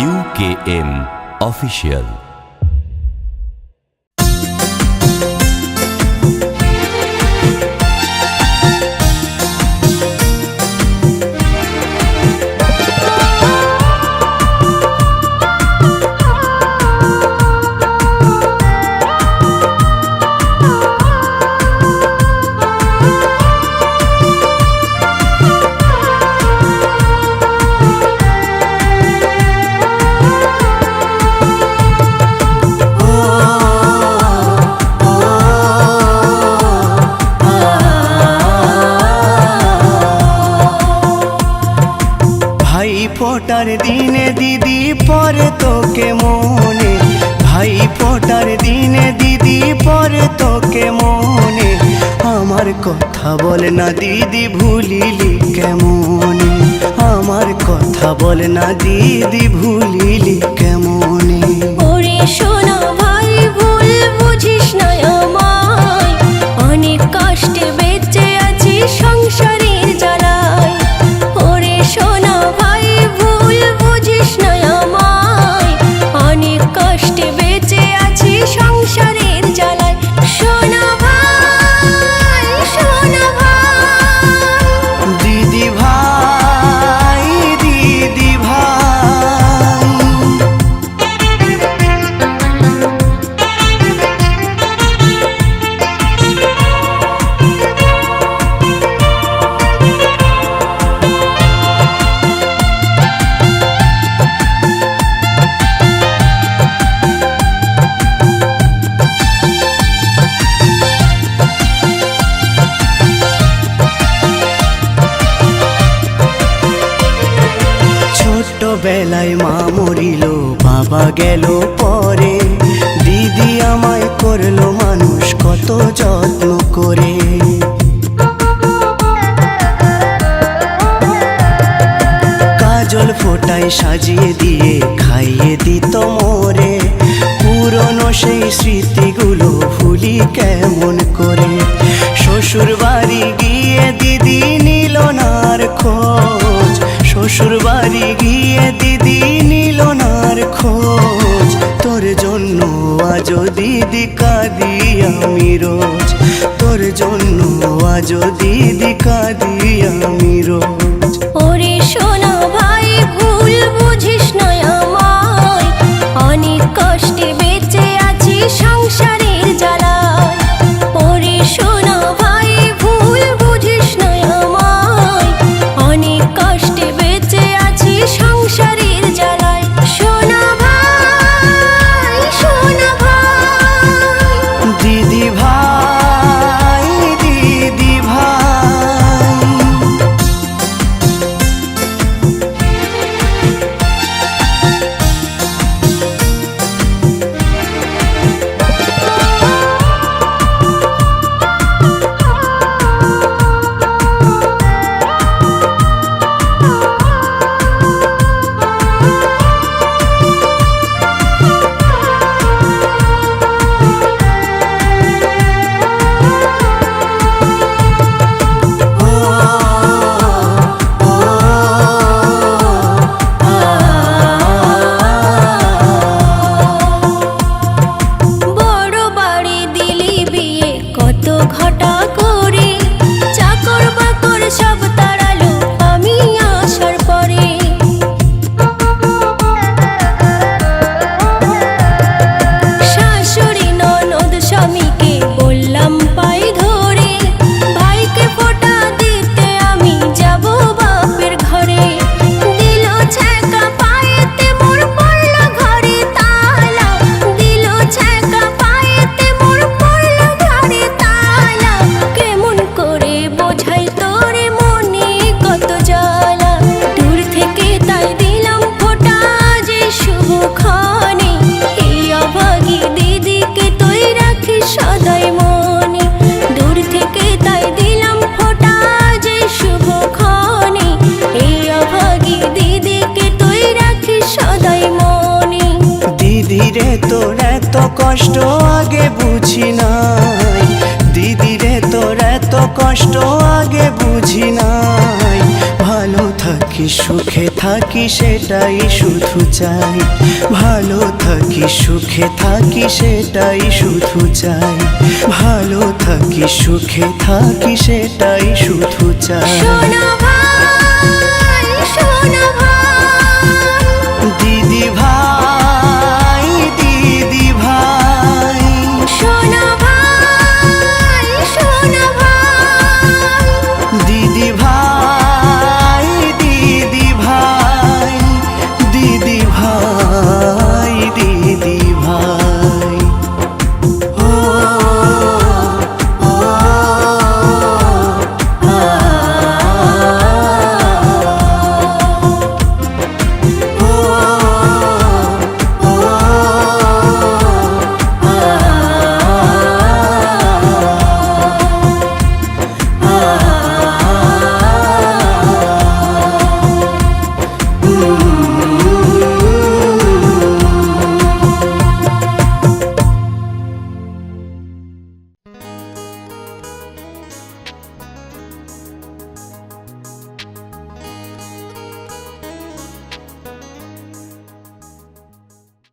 UKM official দিনে দিদি পরে তোকে মনে। ভাই ফোটার দিনে দিদি পরে তোকে মনে। আমার কথা বলে না দিদি, ভুলিলি কেমনে? আমার কথা বলে না দিদি, ভুলিলি কেমনে? সোনা ভাই, ভুল বুঝিস না আমায়। অনেক কষ্টে ছোট্টবেলায় মা মরিল, বাবা গেল পরে। দিদি আমায় করল মানুষ কত যত্ন করে। কাজল ফোটায় সাজিয়ে দিয়ে খাইয়ে দিত মোরে। পুরনো সেই স্মৃতিগুলো ভুলি কেমন করে। শ্বশুর বাড়ি গিয়ে দিদি নিল নার খোঁজ শ্বশুর বাড়ি গিয়ে দিদি নিল নার খোঁজ। তোর জন্য আজ দিদি কাঁদি আমি রোজ। তোর জন্য আজ দিদি কাঁদি আমি রোজ। দিদি রে তোর এত কষ্ট আগে বুঝি নাই। দিদিরে তোর এত কষ্ট আগে বুঝি নাই। ভালো থাকি, সুখে থাকি, সেটাই শুধু চাই। ভালো থাকি, সুখে থাকি, সেটাই শুধু চাই। ভালো থাকি, সুখে থাকি, সেটাই শুধু চাই।